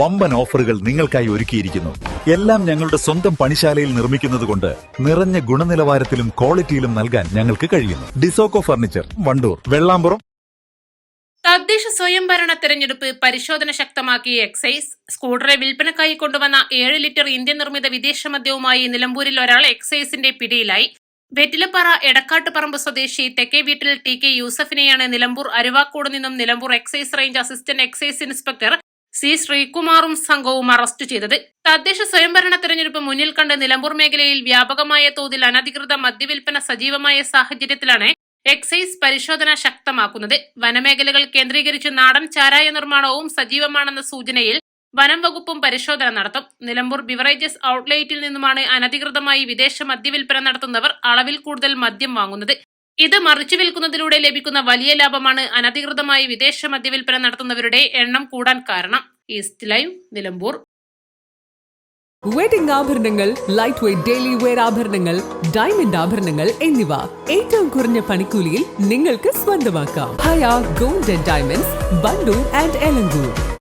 വമ്പൻ ഓഫറുകൾ നിങ്ങൾക്കായി ഒരുക്കിയിരിക്കുന്നു. എല്ലാം ഞങ്ങളുടെ സ്വന്തം പണിശാലയിൽ നിർമ്മിക്കുന്നതുകൊണ്ട് നിറഞ്ഞ ഗുണനിലവാരത്തിലും ക്വാളിറ്റിയിലും നൽകാൻ ഞങ്ങൾക്ക് കഴിയുന്നു. ഡിസോക്കോ ഫർണിച്ചർ വണ്ടൂർ വെള്ളാമ്പുറം. തദ്ദേശ സ്വയംഭരണ തെരഞ്ഞെടുപ്പ് പരിശോധന ശക്തമാക്കി എക്സൈസ് സ്കൂട്ടറെ വിൽപ്പനക്കായി കൊണ്ടുവന്ന ഏഴ് ലിറ്റർ ഇന്ത്യൻ നിർമ്മിത വിദേശ മദ്യവുമായി നിലമ്പൂരിൽ ഒരാൾ എക്സൈസിന്റെ പിടിയിലായി. വെറ്റിലപ്പാറ എടക്കാട്ടുപറമ്പ് സ്വദേശി തെക്കേ വീട്ടിൽ ടി കെ യൂസഫിനെയാണ് നിലമ്പൂർ അരുവാക്കോട് നിന്നും Nilambur excise range assistant excise inspector C ശ്രീകുമാറും സംഘവും അറസ്റ്റ് ചെയ്തത്. തദ്ദേശ സ്വയംഭരണ തെരഞ്ഞെടുപ്പ് മുന്നിൽ കണ്ട് നിലമ്പൂർ മേഖലയിൽ വ്യാപകമായ തോതിൽ അനധികൃത മദ്യവിൽപ്പന സജീവമായ സാഹചര്യത്തിലാണ് എക്സൈസ് പരിശോധന ശക്തമാക്കുന്നത്. വനമേഖലകൾ കേന്ദ്രീകരിച്ച് നാടൻ ചാരായ നിർമ്മാണവും സജീവമാണെന്ന സൂചനയിൽ വനം വകുപ്പും പരിശോധന നടത്തും. നിലമ്പൂർ ബിവറേജസ് ഔട്ട്ലെറ്റിൽ നിന്നുമാണ് അനധികൃതമായി വിദേശ മദ്യവിൽപ്പന നടത്തുന്നവർ അളവിൽ കൂടുതൽ മദ്യം വാങ്ങുന്നത്. ഇത് മറിച്ചു വിൽക്കുന്നതിലൂടെ ലഭിക്കുന്ന വലിയ ലാഭമാണ് അനധികൃതമായി വിദേശ മദ്യവിൽപ്പന നടത്തുന്നവരുടെ എണ്ണം കൂടാൻ കാരണം. East live Nilambur. വെഡിംഗ് ആഭരണങ്ങൾ ലൈറ്റ് വെയ്റ്റ് ഡെയിലി വെയർ ആഭരണങ്ങൾ ഡയമണ്ട് ആഭരണങ്ങൾ എന്നിവ. ഏറ്റവും കുറഞ്ഞ പണിക്കൂലിയിൽ നിങ്ങൾക്ക് സ്വന്തമാക്കാം. Haya gold and diamonds Wandoor and Elankur